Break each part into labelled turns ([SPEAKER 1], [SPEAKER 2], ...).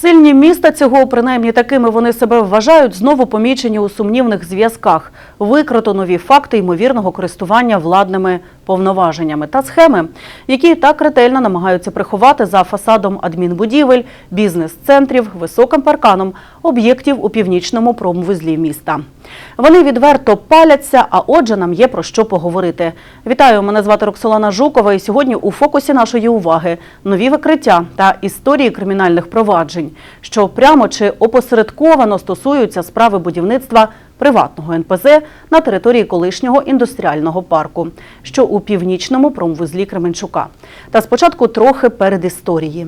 [SPEAKER 1] Сильні міста цього, принаймні такими вони себе вважають, знову помічені у сумнівних зв'язках. Викрито нові факти ймовірного користування владними повноваженнями та схеми, які так ретельно намагаються приховати за фасадом адмінбудівель, бізнес-центрів, високим парканом об'єктів у північному промвузлі міста. Вони відверто паляться, а отже, нам є про що поговорити. Вітаю, мене звати Роксолана Жукова. І сьогодні у фокусі нашої уваги нові викриття та історії кримінальних проваджень, що прямо чи опосередковано стосуються справи будівництва приватного НПЗ на території колишнього індустріального парку, що у північному промвузлі Кременчука. Та спочатку трохи перед історії.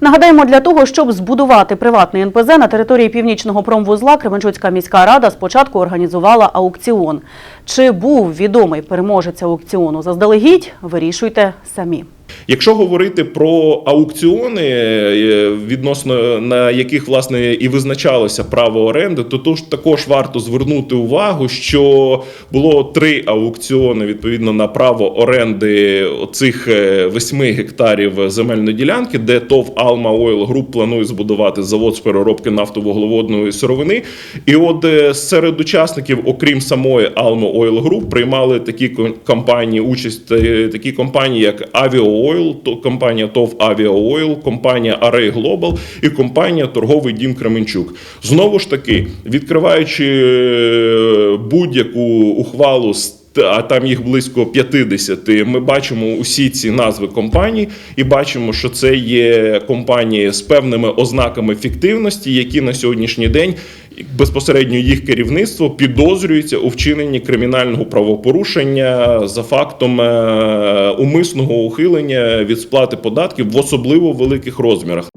[SPEAKER 1] Нагадаємо, для того, щоб збудувати приватний НПЗ на території північного промвузла, Кременчуцька міська рада спочатку організувала аукціон. Чи був відомий переможець аукціону заздалегідь, вирішуйте самі.
[SPEAKER 2] Якщо говорити про аукціони, е, відносно на яких власне і визначалося право оренди, то тож також варто звернути увагу, що було три аукціони відповідно на право оренди цих 8 гектарів земельної ділянки, де ТОВ Алма Ойл Груп планує збудувати завод з переробки нафтовуглеводної сировини. І от е, серед учасників, окрім самої Alma Oil Group, приймали такі компанії участь, е, такі компанії, як Avio То компанія ТОВ Авіа Ойл, компанія Array Global і компанія Торговий дім Кременчук. Знову ж таки, відкриваючи е, будь-яку ухвалу з а там їх близько 50, Ми бачимо усі ці назви компаній і бачимо, що це є компанії з певними ознаками фіктивності, які на сьогоднішній день безпосередньо їх керівництво підозрюється у вчиненні кримінального правопорушення за фактом е, умисного ухилення від сплати податків в особливо великих розмірах.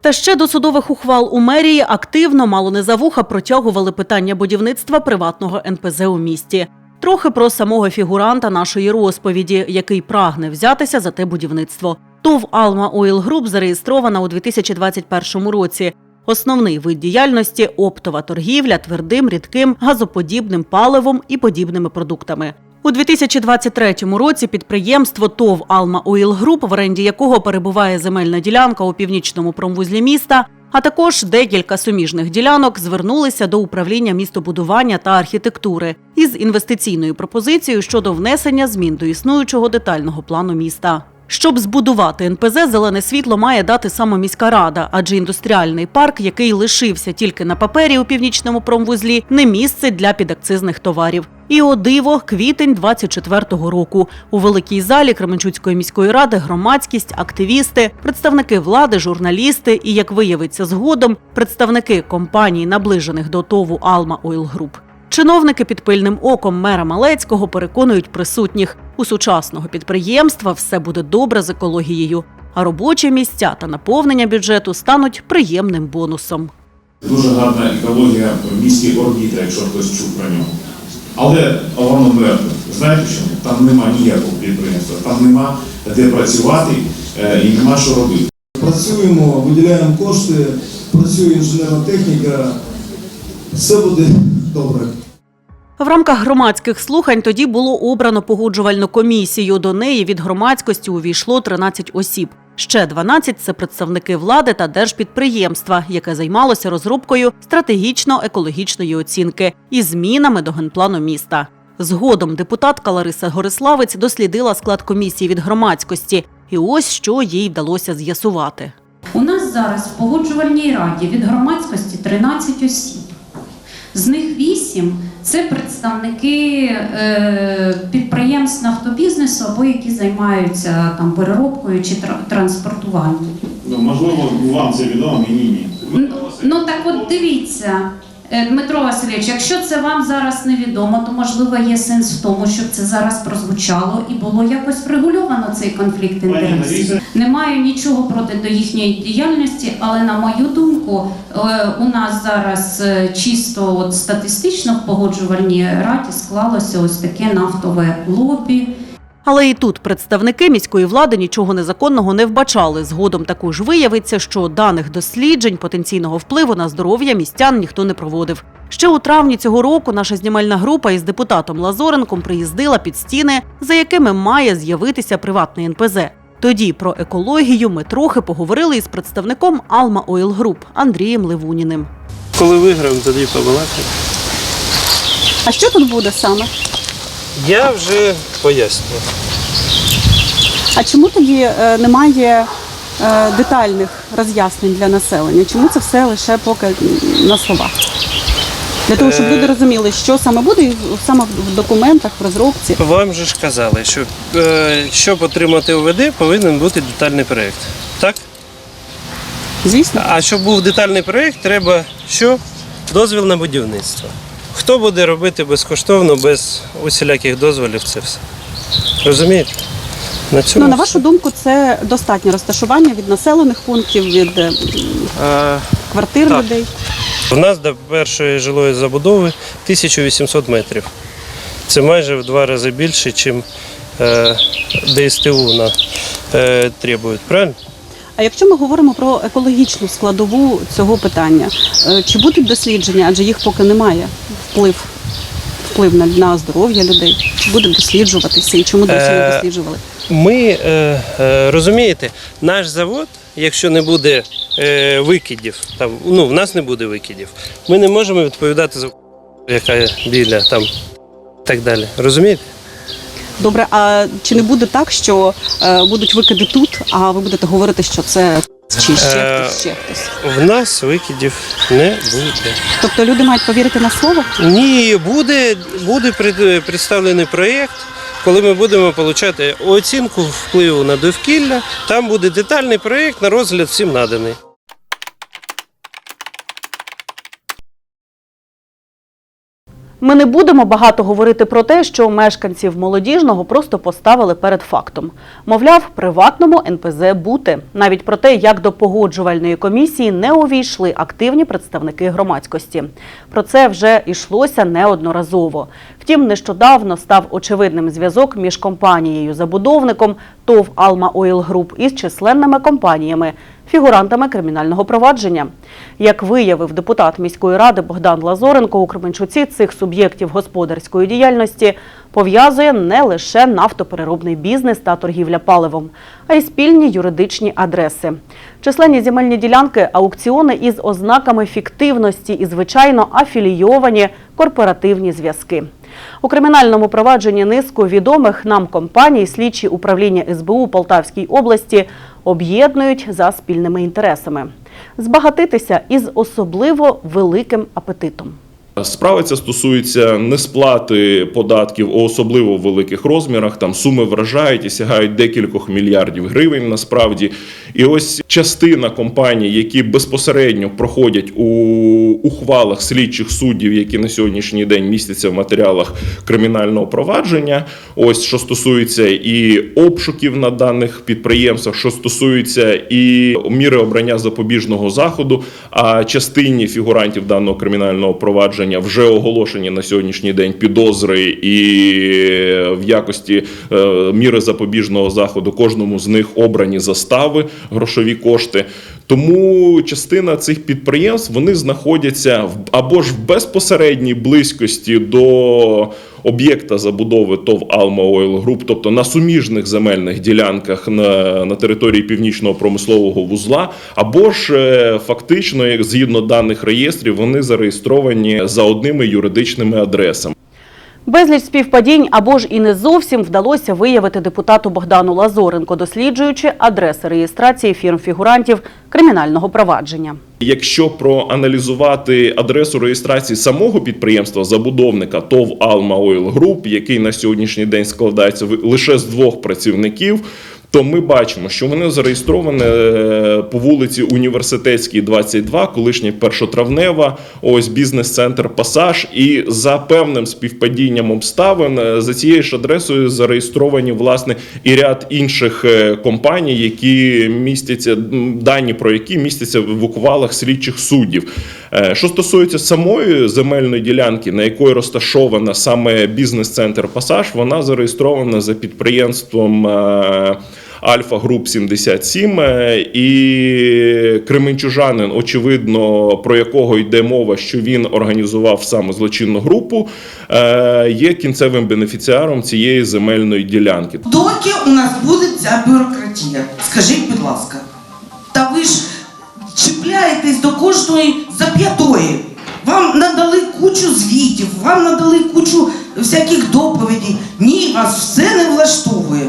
[SPEAKER 1] Та ще до судових ухвал у мерії активно, мало не за вуха, протягували питання будівництва приватного НПЗ у місті. Трохи про самого фігуранта нашої розповіді, який прагне взятися за те будівництво. ТОВ Alma Oil Group зареєстрована у 2021 році. Основний вид діяльності оптова торгівля твердим, рідким, газоподібним паливом і подібними продуктами. У 2023 році підприємство ТОВ Alma Oil Group, в оренді якого перебуває земельна ділянка у північному промвузлі міста, а також декілька суміжних ділянок звернулися до управління містобудування та архітектури із інвестиційною пропозицією щодо внесення змін до існуючого детального плану міста. Щоб збудувати НПЗ, зелене світло має дати саме міська рада, адже індустріальний парк, який лишився тільки на папері у північному промвузлі, не місце для підакцизних товарів. І о диво, квітень 24-го року. У великій залі Кременчуцької міської ради громадськість, активісти, представники влади, журналісти і, як виявиться згодом, представники компаній, наближених до ТОВу Алма Ойл Груп. Чиновники під пильним оком мера Малецького переконують присутніх, у сучасного підприємства все буде добре з екологією, а робочі місця та наповнення бюджету стануть приємним бонусом.
[SPEAKER 3] Дуже гарна екологія в місті Орбіта, якщо хтось чув про нього. Але воно мертве. Знаєте чому? Там нема ніякого підприємства, там нема де працювати е, і нема що робити.
[SPEAKER 4] Працюємо, виділяємо кошти, працює інженерна техніка, все буде добре.
[SPEAKER 1] В рамках громадських слухань тоді було обрано погоджувальну комісію. До неї від громадськості увійшло 13 осіб. Ще 12 – це представники влади та держпідприємства, яке займалося розробкою стратегічно-екологічної оцінки і змінами до генплану міста. Згодом депутатка Лариса Гориславець дослідила склад комісії від громадськості, і ось що їй вдалося з'ясувати.
[SPEAKER 5] У нас зараз в погоджувальній раді від громадськості 13 осіб. З них вісім – це представники е, підприємств нафтобізнесу або які займаються там переробкою чи транспортуванням.
[SPEAKER 3] Ну, можливо, вам це відомо, мені ні.
[SPEAKER 5] Ну, так от дивіться, Дмитро Васильович, якщо це вам зараз невідомо, то можливо є сенс в тому, щоб це зараз прозвучало і було якось врегульовано цей конфлікт інтересів. Не маю нічого проти до їхньої діяльності, але на мою думку, е, у нас зараз е, чисто от статистично в погоджувальній раді склалося ось таке нафтове лобі.
[SPEAKER 1] Але і тут представники міської влади нічого незаконного не вбачали. Згодом також виявиться, що даних досліджень потенційного впливу на здоров'я містян ніхто не проводив. Ще у травні цього року наша знімальна група із депутатом Лазоренком приїздила під стіни, за якими має з'явитися приватний НПЗ. Тоді про екологію ми трохи поговорили із представником Alma Oil Group Андрієм Левуніним.
[SPEAKER 6] Коли виграємо, тоді побалакаємо.
[SPEAKER 1] А що тут буде саме?
[SPEAKER 6] Я вже пояснював.
[SPEAKER 7] А чому тоді е, немає е, детальних роз'яснень для населення? Чому це все лише поки на словах? Для того, щоб
[SPEAKER 6] Е.
[SPEAKER 7] люди розуміли, що саме буде і саме в документах, в розробці.
[SPEAKER 6] Вам же ж казали, що е, щоб отримати ОВД, повинен бути детальний проєкт. Так?
[SPEAKER 7] Звісно,
[SPEAKER 6] А щоб був детальний проєкт, треба що? Дозвіл на будівництво. Хто буде робити безкоштовно, без усіляких дозволів це все? Розумієте? На цьому
[SPEAKER 7] ну на
[SPEAKER 6] все.
[SPEAKER 7] вашу думку, це достатнє розташування від населених пунктів, від е,
[SPEAKER 6] Е,
[SPEAKER 7] квартир
[SPEAKER 6] Так.
[SPEAKER 7] людей.
[SPEAKER 6] У нас до першої жилої забудови 1800 метрів. Це майже в два рази більше, ніж е, ДСТУ на, е, требують. Правильно?
[SPEAKER 7] А якщо ми говоримо про екологічну складову цього питання, е, чи будуть дослідження, адже їх поки немає вплив, вплив на, на здоров'я людей, чи буде досліджуватися і чому досі не
[SPEAKER 6] Е,
[SPEAKER 7] досліджували?
[SPEAKER 6] Ми е, розумієте, наш завод, якщо не буде викидів, там, ну, в нас не буде викидів, ми не можемо відповідати за яка біля там і так далі. Розумієте?
[SPEAKER 7] Добре, а чи не буде так, що е, будуть викиди тут, а ви будете говорити, що це чи ще
[SPEAKER 6] Е,
[SPEAKER 7] хтось, ще хтось?
[SPEAKER 6] В нас викидів не буде.
[SPEAKER 7] Тобто люди мають повірити на слово?
[SPEAKER 6] Ні, буде, буде пред- представлений проєкт, коли ми будемо отримати оцінку впливу на довкілля. Там буде детальний проєкт на розгляд всім наданий.
[SPEAKER 1] Ми не будемо багато говорити про те, що мешканців молодіжного просто поставили перед фактом. Мовляв, приватному НПЗ бути. Навіть про те, як до погоджувальної комісії не увійшли активні представники громадськості. Про це вже йшлося неодноразово. Втім, нещодавно став очевидним зв'язок між компанією-забудовником ТОВ Алма Ойл Груп із численними компаніями, фігурантами кримінального провадження. Як виявив депутат міської ради Богдан Лазоренко у Кременчуці, цих суб'єктів господарської діяльності пов'язує не лише нафтопереробний бізнес та торгівля паливом, а й спільні юридичні адреси. Численні земельні ділянки, аукціони із ознаками фіктивності і, звичайно, афілійовані корпоративні зв'язки. У кримінальному провадженні низку відомих нам компаній слідчі управління СБУ Полтавській області об'єднують за спільними інтересами збагатитися із особливо великим апетитом.
[SPEAKER 2] Справа ця стосується несплати податків у особливо великих розмірах. Там суми вражають і сягають декількох мільярдів гривень. Насправді, і ось частина компаній, які безпосередньо проходять у ухвалах слідчих суддів, які на сьогоднішній день містяться в матеріалах кримінального провадження. Ось що стосується і обшуків на даних підприємствах, що стосується і міри обрання запобіжного заходу. А частині фігурантів даного кримінального провадження вже оголошені на сьогоднішній день підозри, і в якості е, міри запобіжного заходу кожному з них обрані застави, грошові кошти. Тому частина цих підприємств вони знаходяться в або ж в безпосередній близькості до об'єкта забудови ТОВ Алма Ойл Груп, тобто на суміжних земельних ділянках на, на території північного промислового вузла, або ж е, фактично, як згідно даних реєстрів, вони зареєстровані за одними юридичними адресами.
[SPEAKER 1] Безліч співпадінь або ж і не зовсім вдалося виявити депутату Богдану Лазоренко, досліджуючи адреси реєстрації фірм-фігурантів кримінального провадження.
[SPEAKER 2] Якщо проаналізувати адресу реєстрації самого підприємства забудовника ТОВ Алма Ойл Груп, який на сьогоднішній день складається лише з двох працівників. То ми бачимо, що вони зареєстровані е, по вулиці Університетській, 22, колишня першотравнева, ось бізнес-центр Пасаж. І за певним співпадінням обставин е, за цією ж адресою зареєстровані власне і ряд інших е, компаній, які містяться дані про які містяться в ухвалах слідчих суддів. Що стосується самої земельної ділянки, на якої розташована саме бізнес-центр Пасаж, вона зареєстрована за підприємством. Альфа Груп 77 е, і Кременчужанин, очевидно, про якого йде мова, що він організував саме злочинну групу, е, є кінцевим бенефіціаром цієї земельної ділянки.
[SPEAKER 8] Доки у нас буде ця бюрократія? Скажіть, будь ласка. Та ви ж чіпляєтесь до кожної зап'ятої. Вам надали кучу звітів, вам надали кучу всяких доповідей. Ні, вас все не влаштовує.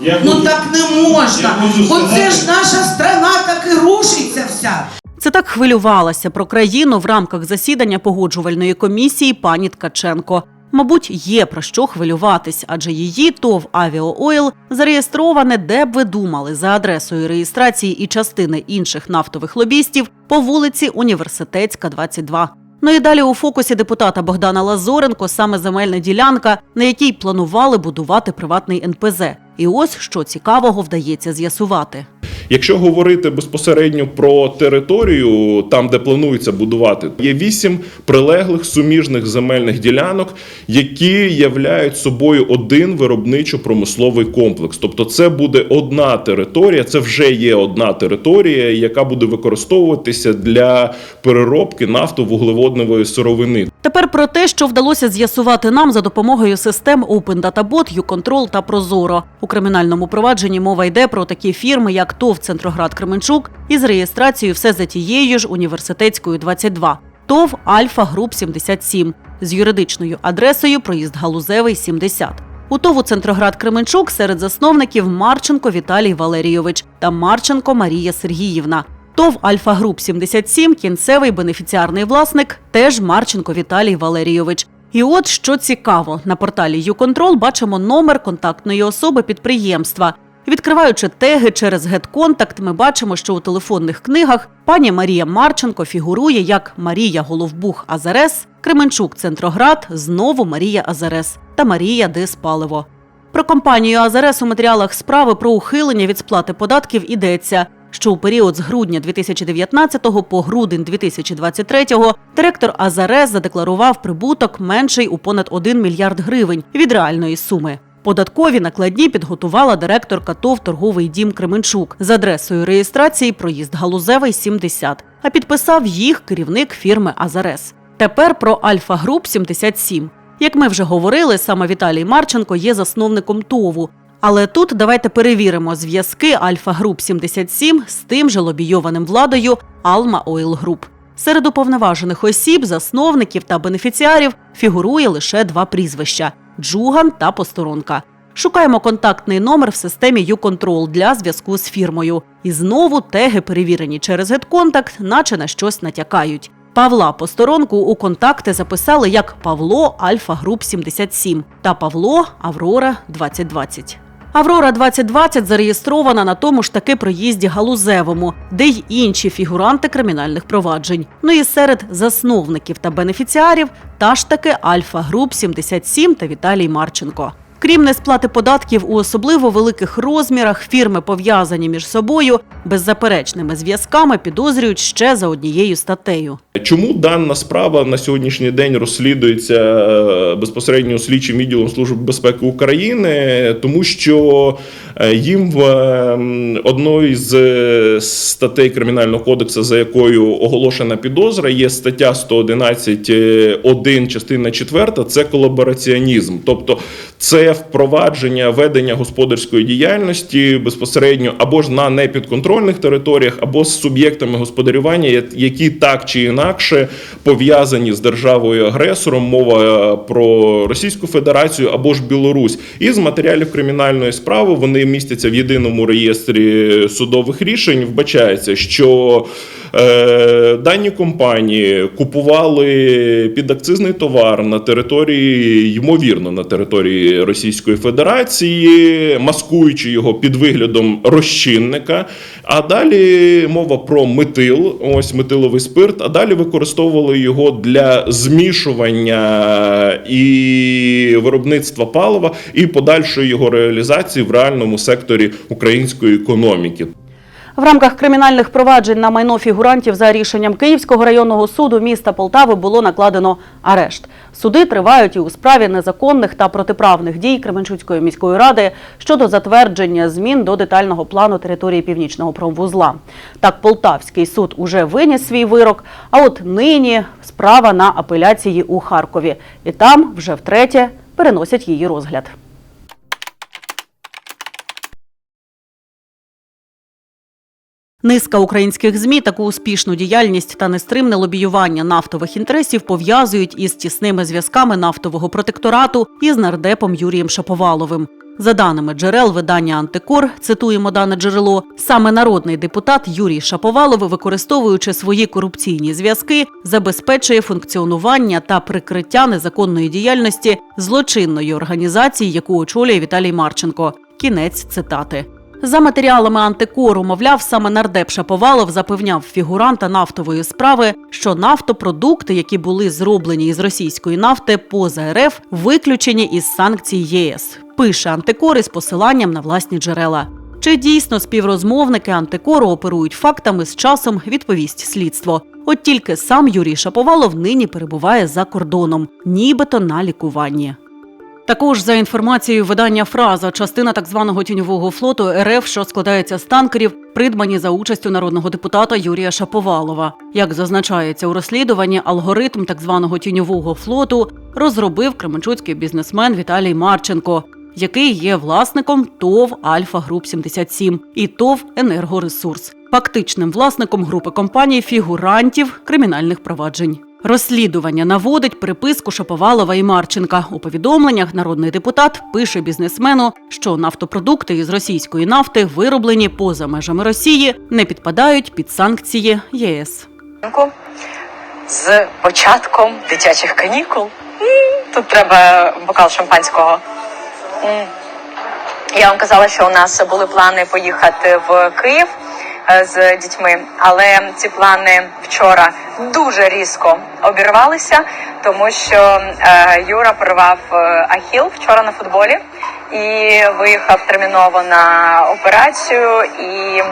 [SPEAKER 3] Я
[SPEAKER 8] Ну
[SPEAKER 3] хочу-
[SPEAKER 8] так не можна.
[SPEAKER 3] Я
[SPEAKER 8] Оце
[SPEAKER 3] сказати-
[SPEAKER 8] ж наша страна так і рушиться вся.
[SPEAKER 1] Це так хвилювалася про країну в рамках засідання погоджувальної комісії пані Ткаченко. Мабуть, є про що хвилюватись, адже її ТОВ «Авіаойл» зареєстроване, де б ви думали, за адресою реєстрації і частини інших нафтових лобістів по вулиці Університетська, 22. Ну і далі у фокусі депутата Богдана Лазоренко саме земельна ділянка, на якій планували будувати приватний НПЗ. І ось що цікавого вдається з'ясувати.
[SPEAKER 2] Якщо говорити безпосередньо про територію, там де планується будувати, є вісім прилеглих суміжних земельних ділянок, які являють собою один виробничо-промисловий комплекс. Тобто, це буде одна територія, це вже є одна територія, яка буде використовуватися для переробки нафтовуглеводневої сировини.
[SPEAKER 1] Тепер про те, що вдалося з'ясувати нам за допомогою систем Open Data Bot, YouControl та Прозоро. У кримінальному провадженні мова йде про такі фірми, як ТОВ Центроград Кременчук із реєстрацією все за тією ж університетською 22, ТОВ Альфа Груп 77 з юридичною адресою Проїзд Галузевий 70. У ТОВу Центроград Кременчук серед засновників Марченко Віталій Валерійович та Марченко Марія Сергіївна. ТОВ Альфа Груп 77 кінцевий бенефіціарний власник теж Марченко Віталій Валерійович. І от що цікаво, на порталі YouControl бачимо номер контактної особи підприємства. Відкриваючи теги через GetContact, ми бачимо, що у телефонних книгах пані Марія Марченко фігурує як Марія Головбух Азарес, Кременчук Центроград, знову Марія Азарес та Марія Диспаливо. Про компанію Азарес у матеріалах справи про ухилення від сплати податків йдеться, що у період з грудня 2019 по грудень 2023 директор Азарес задекларував прибуток менший у понад 1 мільярд гривень від реальної суми. Податкові накладні підготувала директорка ТОВ торговий дім Кременчук з адресою реєстрації проїзд Галузевий 70, а підписав їх керівник фірми Азарес. Тепер про Альфа Груп 77. Як ми вже говорили, саме Віталій Марченко є засновником ТОВу. Але тут давайте перевіримо зв'язки Альфа Груп 77 з тим же лобійованим владою Алма Ойл Груп. Серед уповноважених осіб, засновників та бенефіціарів фігурує лише два прізвища Джуган та Посторонка. Шукаємо контактний номер в системі YouControl для зв'язку з фірмою. І знову теги, перевірені через GetContact, наче на щось натякають. Павла Посторонку у контакти записали як Павло Альфа Груп 77 та Павло Аврора 2020. Аврора 2020 зареєстрована на тому ж таки проїзді Галузевому, де й інші фігуранти кримінальних проваджень. Ну і серед засновників та бенефіціарів та ж таки Альфа Груп 77 та Віталій Марченко. Крім несплати податків у особливо великих розмірах, фірми пов'язані між собою беззаперечними зв'язками підозрюють ще за однією статтею.
[SPEAKER 2] Чому дана справа на сьогоднішній день розслідується е, безпосередньо слідчим відділом Служби безпеки України? Тому що е, їм в е, одної з е, статей кримінального кодексу, за якою оголошена підозра, є стаття 111.1, частина 4, це колабораціонізм, тобто це впровадження ведення господарської діяльності безпосередньо або ж на непідконтрольних територіях, або з суб'єктами господарювання, які так чи інакше пов'язані з державою агресором, мова про Російську Федерацію або ж Білорусь. І з матеріалів кримінальної справи вони містяться в єдиному реєстрі судових рішень. Вбачається, що е, дані компанії купували підакцизний товар на території, ймовірно, на території Російської Федерації, маскуючи його під виглядом розчинника. А далі мова про метил, ось метиловий спирт. А далі використовували його для змішування і виробництва палива, і подальшої його реалізації в реальному секторі української економіки.
[SPEAKER 1] В рамках кримінальних проваджень на майно фігурантів за рішенням Київського районного суду міста Полтави було накладено арешт. Суди тривають і у справі незаконних та протиправних дій Кременчуцької міської ради щодо затвердження змін до детального плану території північного промвузла. Так, Полтавський суд уже виніс свій вирок. А от нині справа на апеляції у Харкові, і там вже втретє переносять її розгляд. Низка українських змі таку успішну діяльність та нестримне лобіювання нафтових інтересів пов'язують із тісними зв'язками нафтового протекторату із нардепом Юрієм Шаповаловим. За даними джерел видання Антикор, цитуємо дане джерело, саме народний депутат Юрій Шаповалов, використовуючи свої корупційні зв'язки, забезпечує функціонування та прикриття незаконної діяльності злочинної організації, яку очолює Віталій Марченко. Кінець цитати. За матеріалами антикору, мовляв, саме нардеп Шаповалов запевняв фігуранта нафтової справи, що нафтопродукти, які були зроблені із російської нафти поза РФ, виключені із санкцій ЄС. Пише антикор із посиланням на власні джерела. Чи дійсно співрозмовники антикору оперують фактами з часом, відповість слідство. От тільки сам Юрій Шаповалов нині перебуває за кордоном, нібито на лікуванні. Також за інформацією видання Фраза, частина так званого тіньового флоту РФ, що складається з танкерів, придбані за участю народного депутата Юрія Шаповалова. Як зазначається у розслідуванні, алгоритм так званого тіньового флоту розробив кременчуцький бізнесмен Віталій Марченко, який є власником ТОВ Альфа Груп 77 і ТОВ Енергоресурс, фактичним власником групи компаній фігурантів кримінальних проваджень. Розслідування наводить приписку Шаповалова і Марченка. У повідомленнях народний депутат пише бізнесмену, що нафтопродукти із російської нафти, вироблені поза межами Росії, не підпадають під санкції ЄС.
[SPEAKER 9] з початком дитячих канікул. Тут треба бокал шампанського. Я вам казала, що у нас були плани поїхати в Київ з дітьми, але ці плани вчора дуже різко обірвалися, тому що е, Юра порвав е, ахіл вчора на футболі і виїхав терміново на операцію і.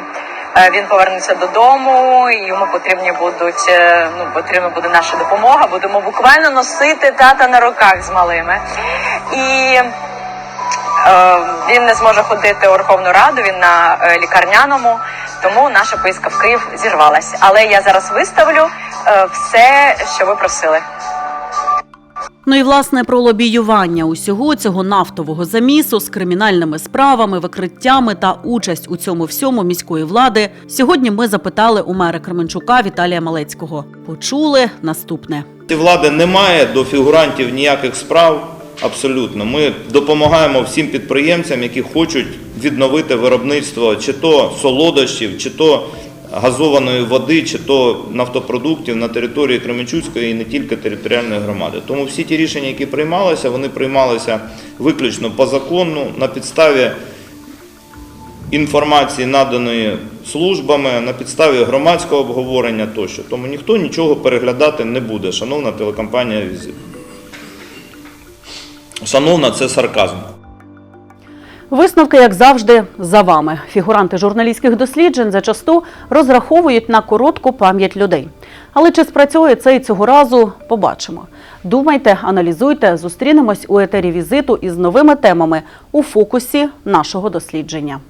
[SPEAKER 9] Е, Він повернеться додому, йому потрібні будуть е, ну потрібна буде наша допомога. Будемо буквально носити тата на руках з малими. І е, він не зможе ходити у Верховну Раду. Він на е, лікарняному, тому наша поїздка в Київ зірвалась. Але я зараз виставлю е, все, що ви просили.
[SPEAKER 1] Ну і власне про лобіювання усього цього нафтового замісу з кримінальними справами, викриттями та участь у цьому всьому міської влади. Сьогодні ми запитали у мера Кременчука Віталія Малецького. Почули наступне.
[SPEAKER 10] У влади немає до фігурантів ніяких справ. Абсолютно, ми допомагаємо всім підприємцям, які хочуть відновити виробництво чи то солодощів, чи то газованої води, чи то нафтопродуктів на території Кременчуцької і не тільки територіальної громади. Тому всі ті рішення, які приймалися, вони приймалися виключно по закону на підставі інформації, наданої службами, на підставі громадського обговорення тощо. Тому ніхто нічого переглядати не буде, шановна телекомпанія «Візит». Шановна, це сарказм.
[SPEAKER 1] Висновки, як завжди, за вами. Фігуранти журналістських досліджень зачасту розраховують на коротку пам'ять людей. Але чи спрацює це і цього разу, побачимо. Думайте, аналізуйте, зустрінемось у етері візиту із новими темами у фокусі нашого дослідження.